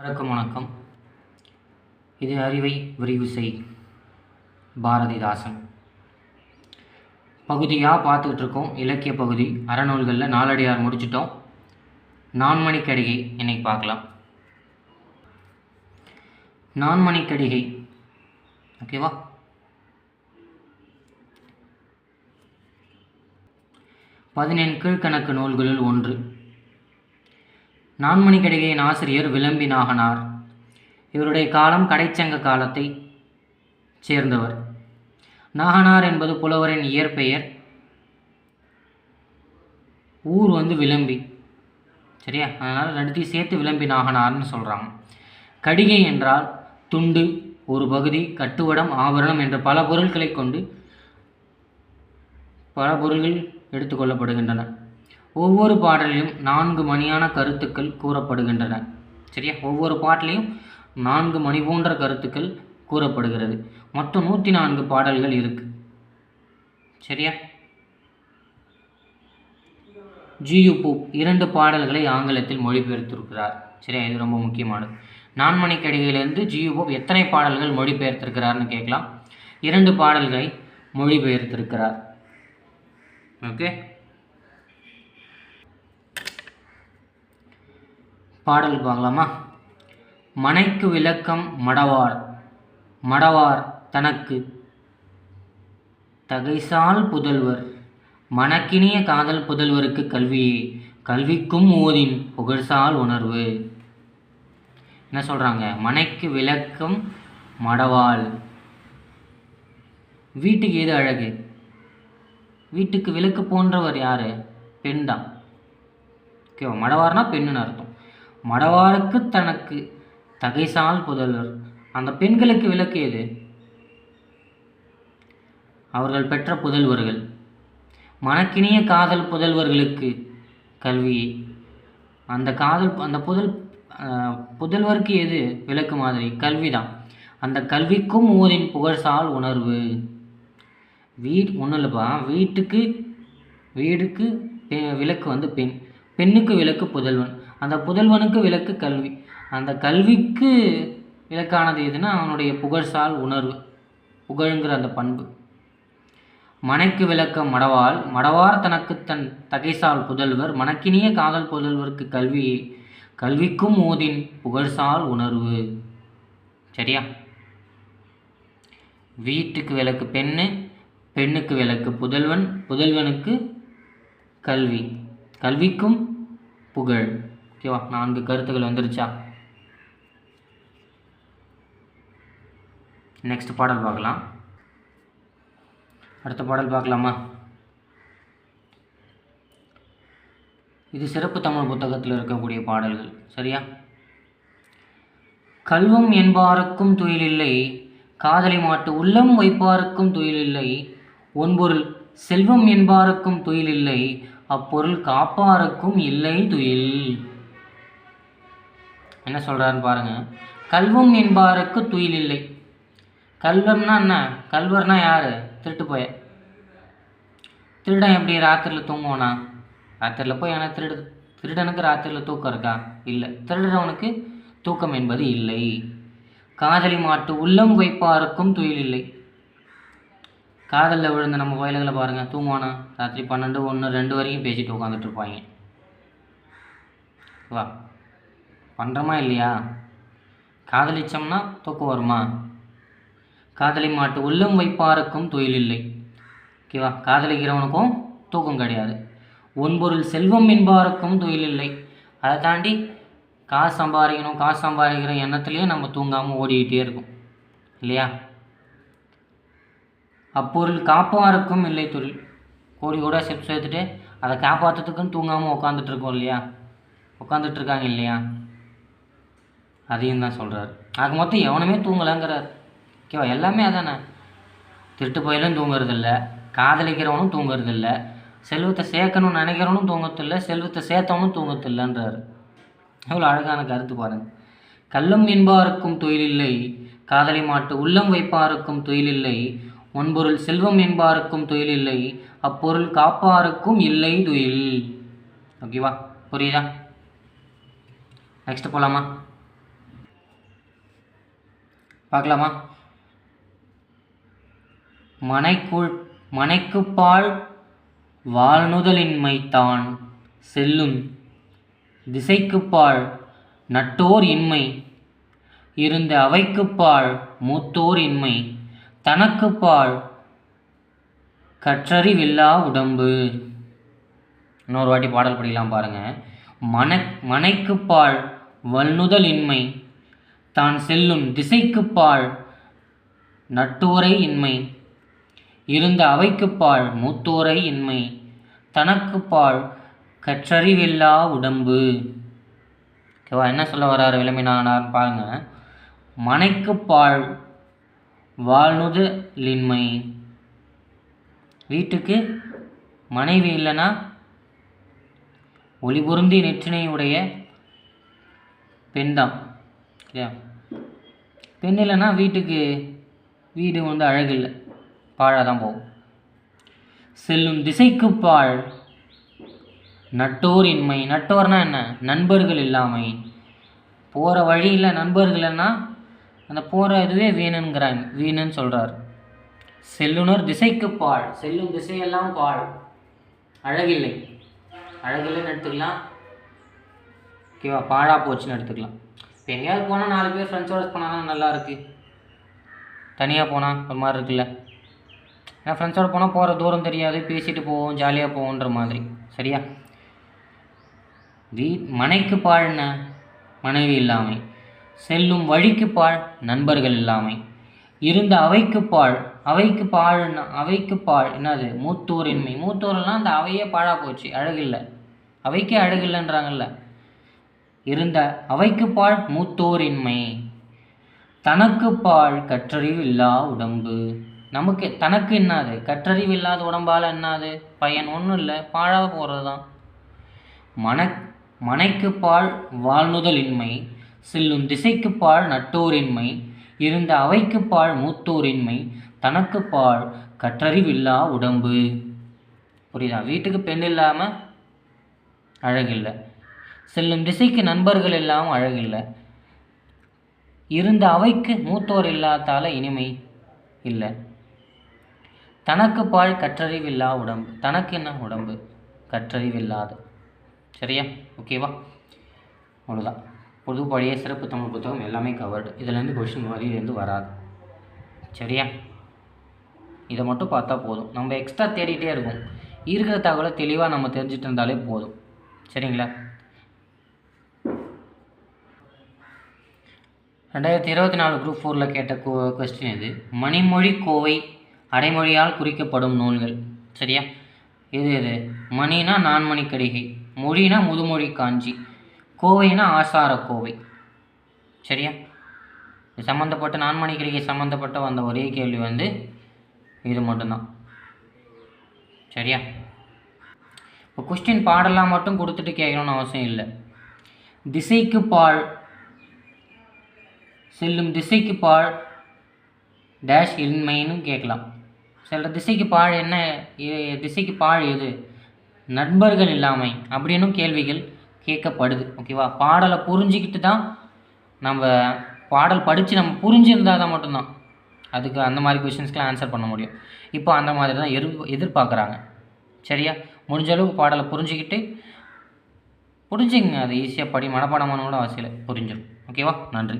வணக்கம் வணக்கம். இது அறிவை விரிவு செய் பாரதிதாசன். பகுதியாக பார்த்துக்கிட்டு இருக்கோம் இலக்கிய பகுதி. அறநூல்களில் நாலடியார் முடிச்சிட்டோம். நான்மணிக்கடிகை இன்னைக்கு பார்க்கலாம். நான்மணிக்கடிகை. ஓகேவா பதினெண் கீழ்கணக்கு நூல்களுள் ஒன்று. நான்மணி கடிகையின் ஆசிரியர் விளம்பி நாகனார். இவருடைய காலம் கடைச்சங்க காலத்தை சேர்ந்தவர். நாகனார் என்பது புலவரின் இயற்பெயர். ஊர் வந்து விளம்பி. சரியா? அதனால் நடத்தி சேர்த்து விளம்பி நாகனார்னு சொல்கிறாங்க கடிகை என்றால் துண்டு ஒரு பகுதி கட்டுவடம் ஆபரணம் என்ற பல பொருட்களை கொண்டு பல பொருள்கள் எடுத்துக்கொள்ளப்படுகின்றன ஒவ்வொரு பாடலிலும் நான்கு மணியான கருத்துக்கள் கூறப்படுகின்றன. சரியா? ஒவ்வொரு பாட்டிலையும் நான்கு மணி போன்ற கருத்துக்கள் கூறப்படுகிறது. மொத்தம் நூற்றி நான்கு பாடல்கள் இருக்கு. சரியா? ஜியு போப் இரண்டு பாடல்களை ஆங்கிலத்தில் மொழிபெயர்த்திருக்கிறார். சரியா? இது ரொம்ப முக்கியமானது. நான்மணிக்கடிகையிலிருந்து ஜியு பூப் எத்தனை பாடல்கள் மொழிபெயர்த்திருக்கிறார்னு கேட்கலாம். இரண்டு பாடல்களை மொழிபெயர்த்திருக்கிறார். ஓகே? பாடல் பார்க்கலாமா? மனைக்கு விளக்கம் மடவார் மடவார் தனக்கு தகைசால் புதல்வர் மணக்கினிய காதல் புதல்வருக்கு கல்வியே கல்விக்கும் ஓதின் புகழ்சால் உணர்வு. என்ன சொல்கிறாங்க மனைக்கு விளக்கம் மடவாள். வீட்டுக்கு எது அழகு? வீட்டுக்கு விளக்கு போன்றவர் யார்? பெண் தான். ஓகேவா? மடவார்னா பெண்ணுன்னு அர்த்தம். மடவாருக்கு தனக்கு தகைசால் புதல்வர். அந்த பெண்களுக்கு விளக்கு எது? அவர்கள் பெற்ற புதல்வர்கள். மனக்கினிய காதல் புதல்வர்களுக்கு கல்வி அந்த காதல் அந்த புதல் புதல்வருக்கு எது? விளக்கு மாதிரி கல்வி தான் அந்த கல்விக்கும் ஊரின் புகழ்சால் உணர்வு. வீட் ஒன்றும் இல்லைப்பா வீட்டுக்கு வீடுக்கு பெ- விளக்கு வந்து பெண். பெண்ணுக்கு விளக்கு புதல்வன். அந்த புதல்வனுக்கு விளக்கு கல்வி. அந்த கல்விக்கு விளக்கானது எதுனா அவனுடைய புகழ்சால் உணர்வு புகழுங்கிற அந்த பண்பு. மனைக்கு விளக்க மடவால் மடவார் தனக்கு தன் தகைசால் புதல்வர் மணக்கினிய காதல் புதல்வருக்கு கல்வி கல்விக்கும் ஓதின் புகழ்சால் உணர்வு. சரியா? வீட்டுக்கு விளக்கு பெண்ணு பெண்ணுக்கு விளக்கு புதல்வன் புதல்வனுக்கு கல்வி கல்விக்கும் புகழ். ஓகேவா நான்கு கருத்துக்கள் வந்துருச்சா? நெக்ஸ்ட் பாடல் பார்க்கலாம். அடுத்த பாடல் பார்க்கலாமா? இது சிறப்பு தமிழ் புத்தகத்தில் இருக்கக்கூடிய பாடல்கள் சரியா? கல்வம் என்பாருக்கும் துயிலில்லை காதலி மாட்டு உள்ளம் வைப்பாருக்கும் துயிலில்லை ஒன்பொருள் செல்வம் என்பாருக்கும் துயிலில்லை அப்பொருள் காப்பாருக்கும் இல்லை துயில். என்ன சொல்கிறாருன்னு பாருங்க. கல்வம் என்பாருக்கு துயில் இல்லை. கல்வம்னா என்ன? கல்வர்னா யார்? திருட்டு போய. திருடன் எப்படி ராத்திரியில் தூங்குவோனா? ராத்திரியில் போய் ஏன்னா திருடு திருடனுக்கு ராத்திரியில் தூக்கம் இருக்கா? இல்லை. திருடுறவனுக்கு தூக்கம் என்பது இல்லை. காதலி மாட்டு உள்ளம் வைப்பாருக்கும் துயில் இல்லை. காதலில் விழுந்த நம்ம வயல்களை பாருங்கள் தூங்குவானா? ராத்திரி பன்னெண்டு ஒன்று ரெண்டு வரைக்கும் பேசிட்டு உட்காந்துட்டு இருப்பாங்க. வா. பண்ணுறோமா இல்லையா? காதலிச்சோம்னா தூக்கம் வருமா? காதலி மாட்டு உள்ளம் வைப்பாருக்கும் தொழில் இல்லை. ஓகேவா காதலிக்கிறவனுக்கும் தூக்கம் கிடையாது. ஒன்பொருள் செல்வம் என்பாருக்கும் தொழில் இல்லை. அதை தாண்டி காசு சம்பாதிக்கணும் காசு சம்பாதிக்கிற எண்ணத்துலேயே நம்ம தூங்காமல் ஓடிக்கிட்டே இருக்கும். இல்லையா? அப்பொருள் காப்பாருக்கும் இல்லை தொழில். கோடி கூட செப் சேர்த்துட்டு அதை காப்பாற்றுறதுக்குன்னு தூங்காமல் உட்காந்துட்ருக்கோம் இல்லையா? உட்காந்துட்ருக்காங்க இல்லையா? அதையும் தான் சொல்கிறார் ஆக மொத்தம் எவனுமே தூங்கலைங்கிறார். ஓகேவா? எல்லாமே அதானே? திருட்டு போயிலும் தூங்குறதில்ல. காதலிக்கிறவனும் தூங்குறதில்ல. செல்வத்தை சேர்க்கணும்னு நினைக்கிறவனும் தூங்கத்தில்ல. செல்வத்தை சேர்த்தவனும் தூங்கத்தில்லைன்றார். எவ்வளோ அழகான கருத்து பாருங்கள் கள்ளம் என்பாருக்கும் தொழிலில்லை காதலி மாட்டு உள்ளம் வைப்பாருக்கும் தொழிலில்லை ஒன்பொருள் செல்வம் என்பாருக்கும் தொழிலில்லை அப்பொருள் காப்பாருக்கும் இல்லை தொழில் ஓகேவா? புரியுதா? நெக்ஸ்ட் போகலாமா பார்க்கலாமா? மனைக்குள் மனைக்குப்பால் வாழ்நுதலின்மைத்தான் செல்லும். திசைக்குப்பால் நட்டோர் இன்மை இருந்த அவைக்குப்பால் மூத்தோர் இன்மை தனக்குப்பால் கற்றறிவில்லா உடம்பு. இன்னொரு வாட்டி பாடல் படிக்கலாம் பாருங்கள் மன மனைக்குப்பால் வல்நுதல் இன்மை தான் செல்லும் திசைக்குப்பால் நட்டோரை இன்மை. இருந்த அவைக்குப்பால் மூத்தோரை இன்மை. தனக்குப்பால் கற்றறிவில்லா உடம்பு. ஓகேவா? என்ன சொல்ல வர்றாரு விளம்பினானார் பாருங்க. மனைக்குப்பால் வாழ்நுதலின்மை வீட்டுக்கு மனைவி இல்லைன்னா ஒளிபொருந்தி நெற்றினை உடைய பெண்தான். இல்லையா? பெண் இல்லைன்னா வீட்டுக்கு வீடு வந்து அழகில்லை. பாழாக தான் போகும். செல்லும் திசைக்கு பாழ். நட்டோர் இன்மை நட்டோர்னா என்ன? நண்பர்கள் இல்லாமை. போகிற வழியில் நண்பர்கள்னா அந்த போகிற இதுவே வீணுங்கிறாங்க வீணுன்னு சொல்கிறார் செல்லுனர் திசைக்கு பாழ். செல்லும் திசையெல்லாம் பாழ். அழகில்லை. அழகில்லைன்னு எடுத்துக்கலாம் ஓகேவா? பாழாக போச்சுன்னு எடுத்துக்கலாம். இப்போ எங்கேயாவது போனால் நாலு பேர் ஃப்ரெண்ட்ஸோட போனால் நல்லாயிருக்கு தனியாக போனால் ஒரு மாதிரி இருக்குல்ல. ஏன்னா ஃப்ரெண்ட்ஸோட போனால் போகிற தூரம் தெரியாது பேசிட்டு போவோம் ஜாலியாக போவோன்ற மாதிரி. சரியா? வீ மனைக்கு பாழ்ன மனைவி இல்லாமை. செல்லும் வழிக்கு பாழ் நண்பர்கள் இல்லாமை. இருந்த அவைக்கு பாழ் அவைக்கு பாழ்னா அவைக்கு பாழ். என்னது? மூத்தோரின்மை. மூத்தோரெல்லாம் அந்த அவையே பாழாக போச்சு அழகில்லை. அவைக்கே அழகில்லைன்றாங்கல்ல இருந்த அவைக்கு மூத்தோரின்மை. தனக்கு கற்றறிவில்லா கற்றறிவு இல்லா உடம்பு. நமக்கு தனக்கு என்னது? கற்றறிவு இல்லாத உடம்பால் என்னது? பயன் ஒன்றும் இல்லை பாழாக போகிறது தான் மன மனைக்கு பால் வாழ்நுதலின்மை செல்லும் திசைக்கு பாழ் நட்டோரின்மை இருந்த அவைக்கு பால் மூத்தோரின்மை தனக்கு பால் கற்றறிவில்லா உடம்பு. புரியுதா? வீட்டுக்கு பெண் இல்லாமல் அழகில்லை. செல்லும் திசைக்கு நண்பர்கள் இல்லாமல் அழகில்லை. இருந்த அவைக்கு மூத்தோர் இல்லாதால இனிமை இல்லை. தனக்கு பாழ் கற்றறிவில்லா உடம்பு. தனக்கு என்ன உடம்பு? கற்றறிவில்லாத. சரியா? ஓகேவா அவ்வளோதான் பொது பழைய சிறப்பு தமிழ் புத்தகம் எல்லாமே கவர்டு இதுலேருந்து கொஷின் வரியிலேருந்து வராது. சரியா? இதை மட்டும் பார்த்தா போதும். நம்ம எக்ஸ்ட்ரா தேடிகிட்டே இருக்கோம் இருக்கிற தகவலை தெளிவாக நம்ம தெரிஞ்சுட்டு இருந்தாலே போதும். சரிங்களா? ரெண்டாயிரத்தி இருபத்தி நாலு குரூப் ஃபோரில் கேட்ட கோ கொஸ்டின் இது. மணிமொழி கோவை அடைமொழியால் குறிக்கப்படும் நூல்கள். சரியா? இது இது மணினா நான்மணி கடிகை மொழினா முதுமொழி காஞ்சி கோவைனா ஆசார கோவை. சரியா? இது சம்மந்தப்பட்ட நான்மணி கடிகை சம்மந்தப்பட்ட வந்த ஒரே கேள்வி வந்து இது மட்டும்தான். சரியா? இப்போ கொஸ்டின் பாடலாம் மட்டும் கொடுத்துட்டு கேட்கணும்னு அவசியம் இல்லை. திசைக்கு பால் செல்லும் திசைக்கு பாழ் டேஷ் இன்மைன்னு கேட்கலாம். சில திசைக்கு பாழ் என்ன? திசைக்கு பாழ் எது? நண்பர்கள் இல்லாமை அப்படின்னும் கேள்விகள் கேட்கப்படுது ஓகேவா பாடலை புரிஞ்சிக்கிட்டு தான் நம்ம பாடல் படித்து நம்ம புரிஞ்சிருந்தால் தான் மட்டும்தான் அதுக்கு அந்த மாதிரி கொஷின்ஸ்க்கெலாம் ஆன்சர் பண்ண முடியும். இப்போ அந்த மாதிரி தான் எதிர் எதிர்பார்க்குறாங்க. சரியா? முடிஞ்ச அளவுக்கு பாடலை புரிஞ்சுக்கிட்டு புரிஞ்சுங்க. அது ஈஸியாக படி மனப்பாடம் பண்ண கூட அவசியம் இல்லை. புரிஞ்சிடும் ஓகேவா நன்றி.